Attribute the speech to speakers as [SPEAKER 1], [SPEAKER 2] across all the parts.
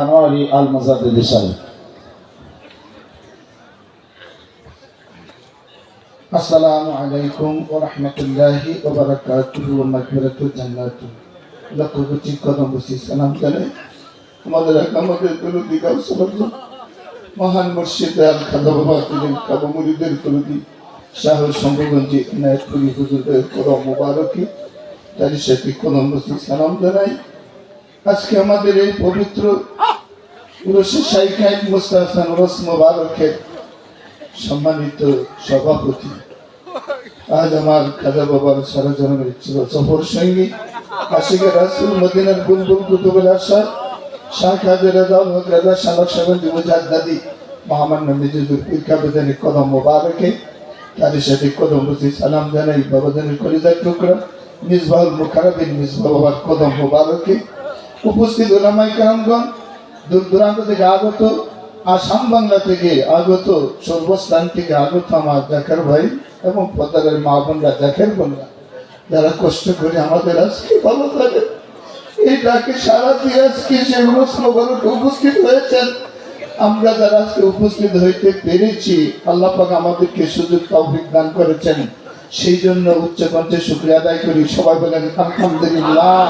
[SPEAKER 1] জানুয়ারি আল মাজাদ রিসাল আসসালামু আলাইকুম ওয়া রাহমাতুল্লাহি ওয়া বারাকাতুহু ওয়া মাগফিরাতু জান্নাতু। লক্ষ কোটি কদম বসি সালাম জানাই। আমাদের আমাদের তরুদি গাউসুল মহান মুর্শিদ আল খাদা বাবা তিলেন কাবা মুরিদের তরুদি শাহ শম্ভুগঞ্জি ইনায়তপুরি হুজুরের কদম মুবারকি তার সাথে কদম বসি সালাম জানাই। আজকে আমাদের এই পবিত্র সম্মানিত সভাপতি। আজ আমার খাজা বাবার সারা জন্মের ছিল সফর সঙ্গী, আশিকে রাসুল মদিনার বুলবুল কুতুবের আশার, শাহ খাজা রাজা শালক মুজাদ দাদি মহামান্য বেদানি কদম মোবারকে, তার সাথে কদম বসি সালাম জানাই বাবাজানের কলিজার টুকরা, মিসবাহুল মুখারাবিন মিসবাহ বাবার কদম মোবারকে। উপস্থিত ওলামাই কারামগণ দূর দূরান্ত থেকে আগত আসাম বাংলা থেকে আগত সর্বস্থান থেকে আগত আমার দেখার ভাই এবং পদারের মা বোনরা, দেখার বোনরা, যারা কষ্ট করে আমাদের আজকে ভালো থাকে এই ডাকে সারা দিয়ে আজকে সেগুলো স্লোগানকে উপস্থিত হয়েছেন, আমরা যারা আজকে উপস্থিত হইতে পেরেছি, আল্লাহ পাক আমাদেরকে সুযোগ তৌফিক দান করেছেন। সেই জন্য উচ্চ কণ্ঠে শুক্রিয়া আদায় করি। সবাই বলেন, আলহামদুলিল্লাহ।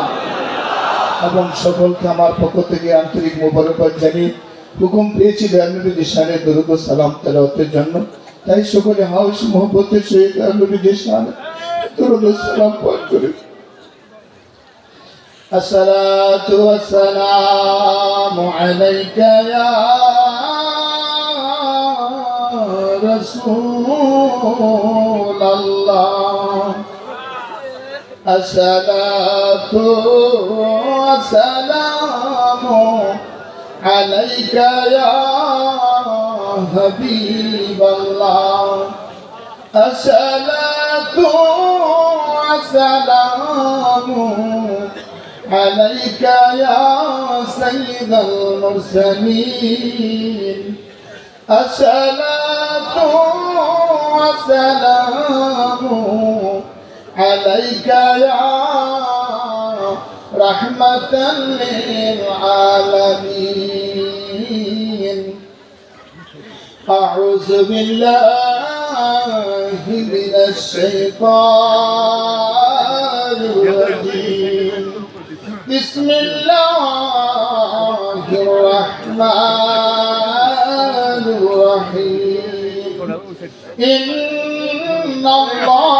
[SPEAKER 1] এবং সকলকে আমার পক্ষ থেকে আন্তরিক মোবারকবাদ জানিয়ে হুকুম পেয়েছি নবীজি শানে দরুদ ও সালাম তেলাওয়াতের জন্য তাই সকলে হাউস মোহব্বতের সহিত নবীজি শানে দরুদ ও সালাম পাঠ করে الصلاة والسلام عليك يا رسول الله الصلاة والسلام عليك يا حبيب الله. الصلاة والسلام عليك يا سيد المرسلين. الصلاة والسلام عليك يا رحمة للعالمين. أعوذ بالله من الشيطان الرجيم. بسم الله الرحمن الرحيم. إن الله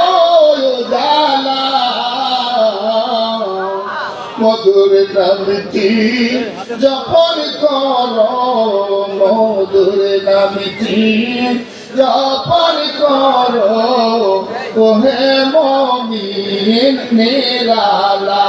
[SPEAKER 1] মধুর নামটি যখন কর মধুর নামটি যখন কর। ওহে মমিন নিরালা।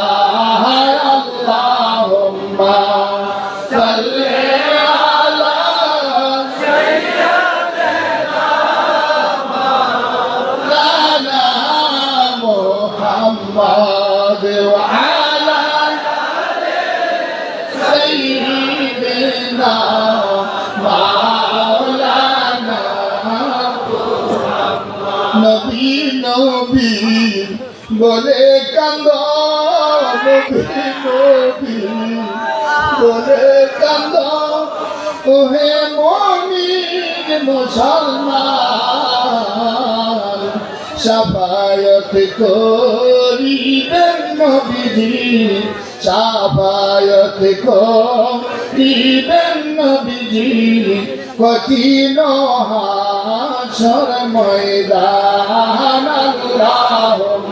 [SPEAKER 1] বলে কান্দ বলে কান্দ, ওহে মমিন মুসলমান, সাফায়ত করিবেন নবীজি, সাফায়ত করিবেন নবীজি, কঠিন হাসর ময়দান আল্লাহুম্মা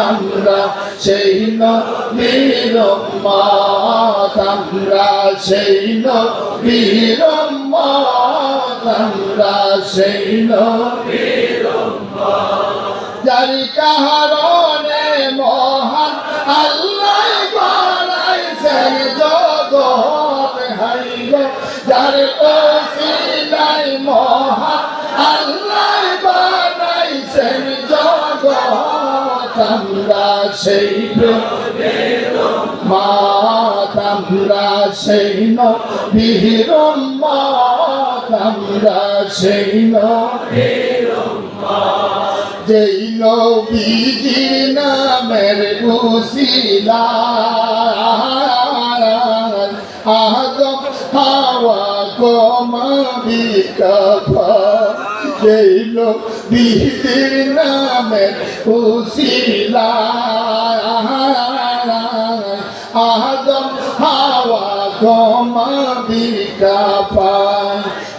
[SPEAKER 1] আমরা সেই নবীর আমরা সেই নবীর আমরা সেই নবীর যার কারণে মহান আল্লাহ বানাইছেন জগৎ হাইগ, যার সেই মাত আমরা সেই নবীর মাত আমরা সেই যেই নবীজির নামের উসিলা আদম হাওয়া কমাবি কফা যেই নবীজির নামের উসিলা আদম হাওয়া কমাবি কফা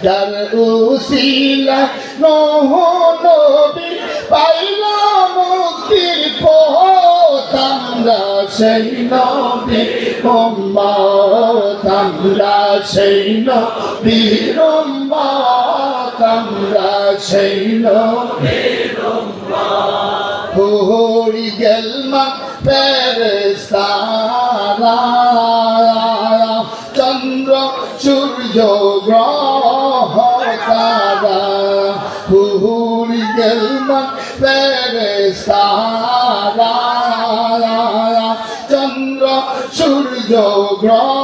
[SPEAKER 1] যার উসিলা নহ নবী পাইল মুক্তির পথ আমরা সেই নবী, উম্মত আমরা সেই নবীর উম্মত আমরা সেই হরি গেল মা ফেরেশতারা চন্দ্র, সূর্য, গ্রহ তারা। হুহুরি গেল মন ফেরেশতারা চন্দ্র, সূর্য, গ্রহ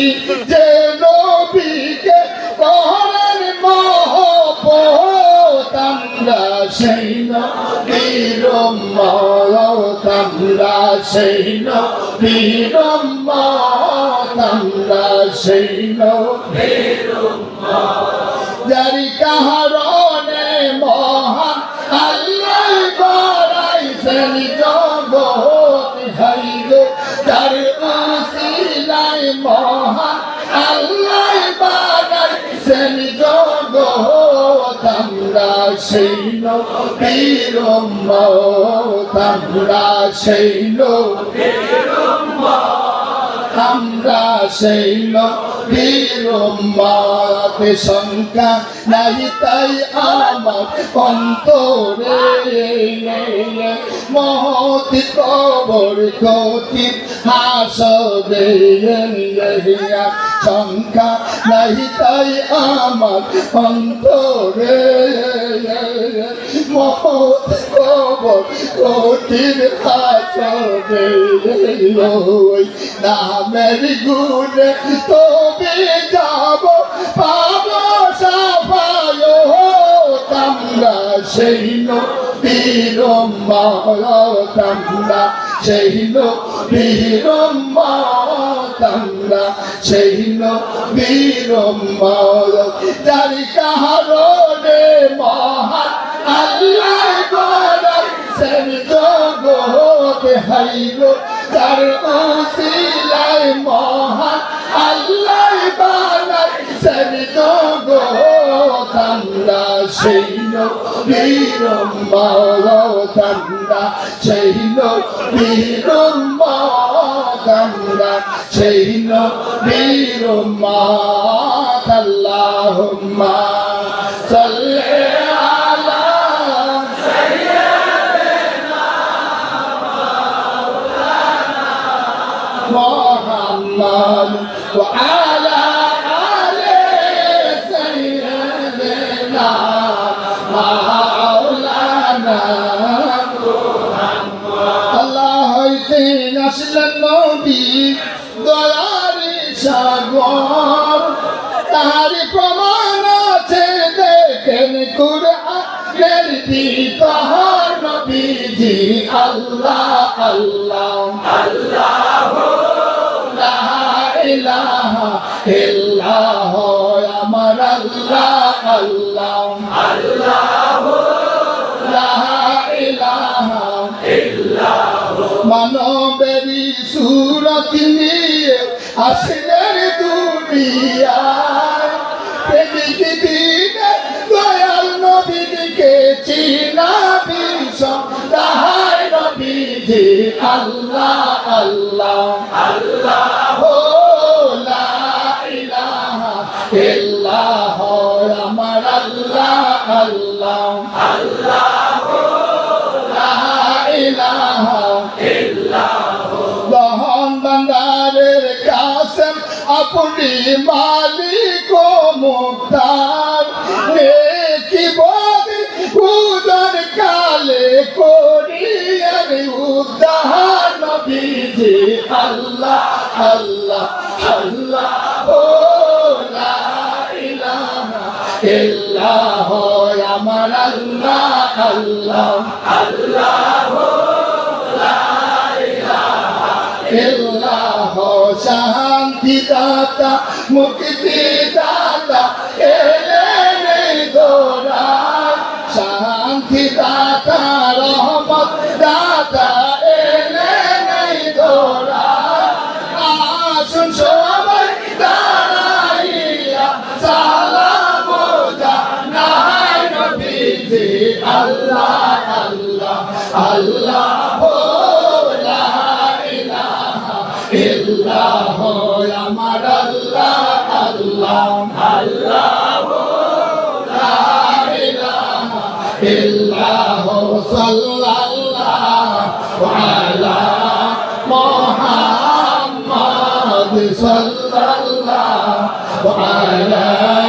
[SPEAKER 1] সৃষ্টি যে নবীকে করেন মহপত আমরা সেই নবীর মত আমরা সেই নবীর মত আমরা সেই নবীর যারি কাহারণে মহান আল্লাহ করাইছেন জগৎ মত আমরা সেই নবীর আমরা সেই উম্মতে সংখ্যা নাই তাই আমার অন্তরে। মহৎ কবর কতি হাসবে সংখ্যা নাই তাই আমার অন্তরে। মহৎ কবর কঠিন হাসবে নামের গুণে তবে যাব, পাব সাফায় তামরা সেই নবীর তামরা সেই নবীর তামরা সেই নবীর যার কাহারণে মহান আল্লাহ করার সেন জগৎ হাইল তার ওসিলাই মহান আল্লাহ বানাই সেন আমরা সেই মাওলানা সেই নবীর মাওলানা সেই নবীর মাওলানা আল্লাহুম্মা সাল্লি আলা সাইয়্যিদিনা মাওলানা মুহাম্মদ ওয়া আলা নবীজি আল্লাহ আল্লাহ। আল্লাহ। লা ইলাহা ইল্লাহ আপনি মালিক মুক্তার। নেকি বদি উদর কালে করিয়ার উদ্ধার নবীজি। আল্লাহ আল্লাহ আল্লাহ, ও লা ইলাহা ইল্লাহ আমার আল্লাহ আল্লাহ ইল্লাহ শান্তি দাতা মুক্তি দাতা এলেন দোরা শান্তি দাতা রহমত দাতা সাল্লাল্লাহু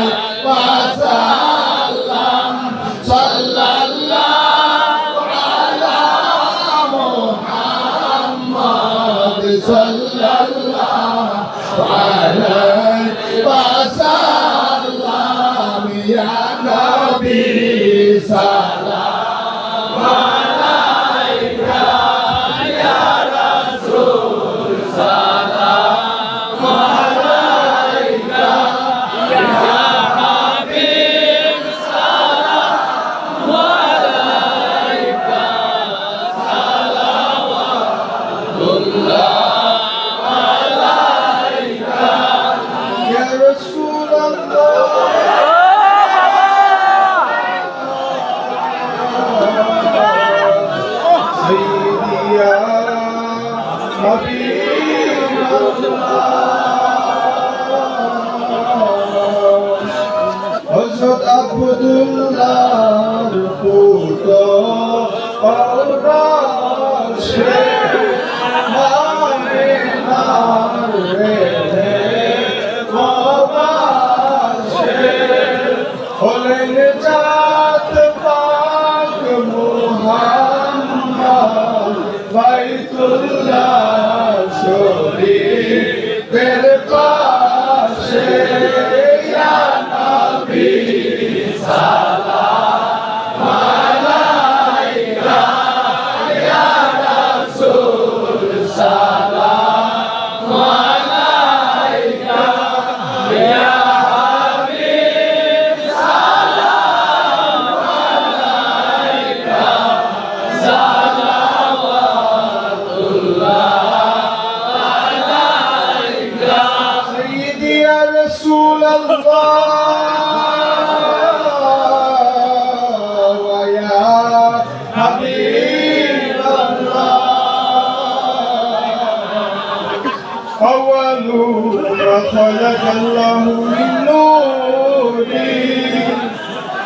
[SPEAKER 1] خلق الله من نور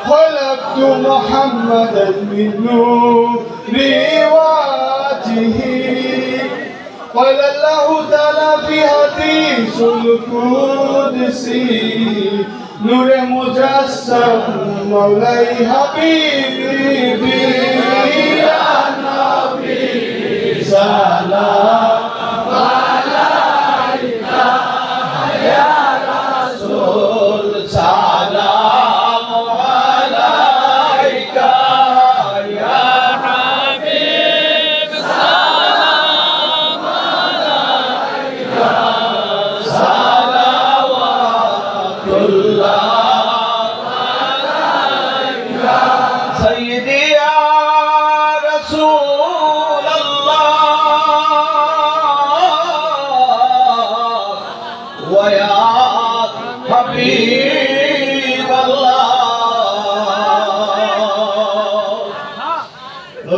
[SPEAKER 1] خلقت محمدا من نور وجهه
[SPEAKER 2] قال الله تعالى في حديث القدسي نور مجسم مولاي حبيبي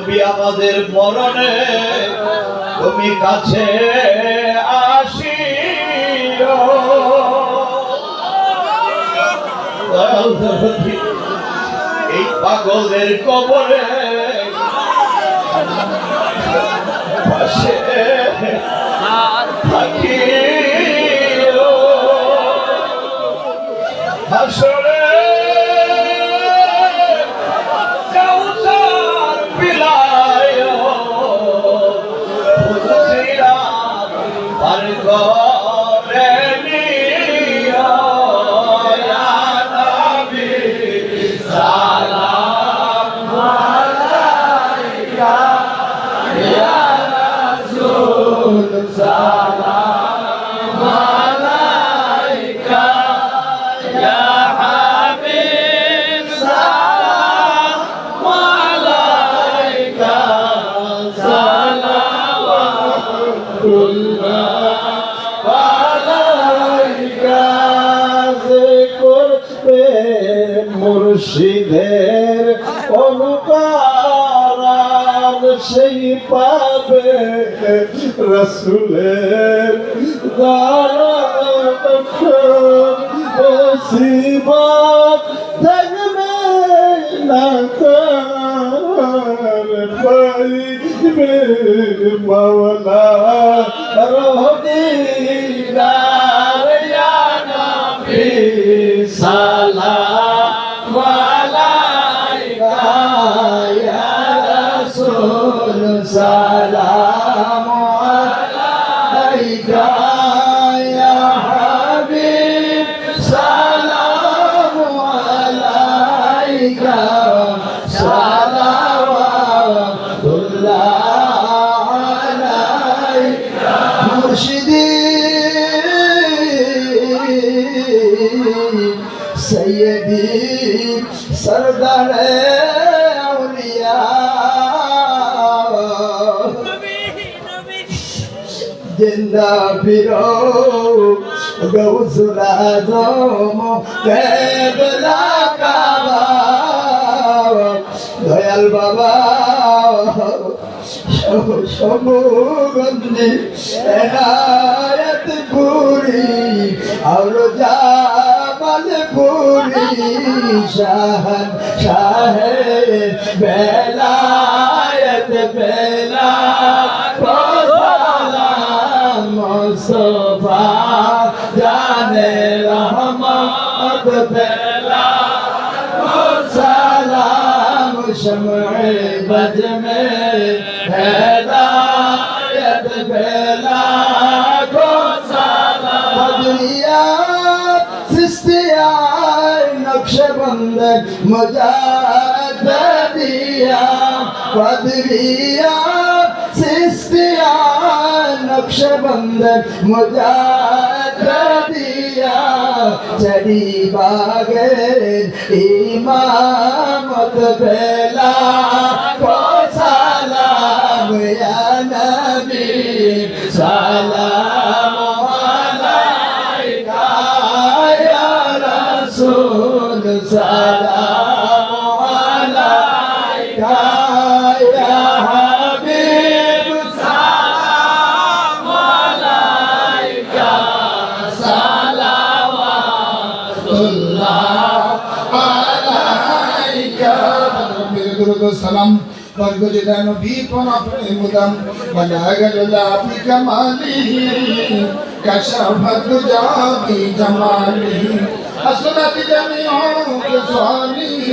[SPEAKER 2] নবী আমাদের মরণে তুমি কাছে দরদি, এই পাগলের কবরে হাসরে মুর্শিদের অনুকার সেই পাবে রসুলের মুসিবত থাকবে না কার পাইবে মাওলা জিন্দা ফিরো গৌসুল আজম কেবলা কাবা দয়াল বাবা সমগন্ধি এনায়ত পুরি আর জামাল পুরি শাহন শাহে বেলায়ত বেলা شمع بد میں ہدایت پھیلا کو سالا بدریات سستیا نقش بند مجادیا بدریات سستیا نقش بند مجادیا চড়ি বাগের ইমামত বেলা কো সালাম ইয়া
[SPEAKER 1] والسلام والوجد نبيك ونفعمدا بلاغ العلا بكماله كشف الدجى بجماله حسنت جميع خصاله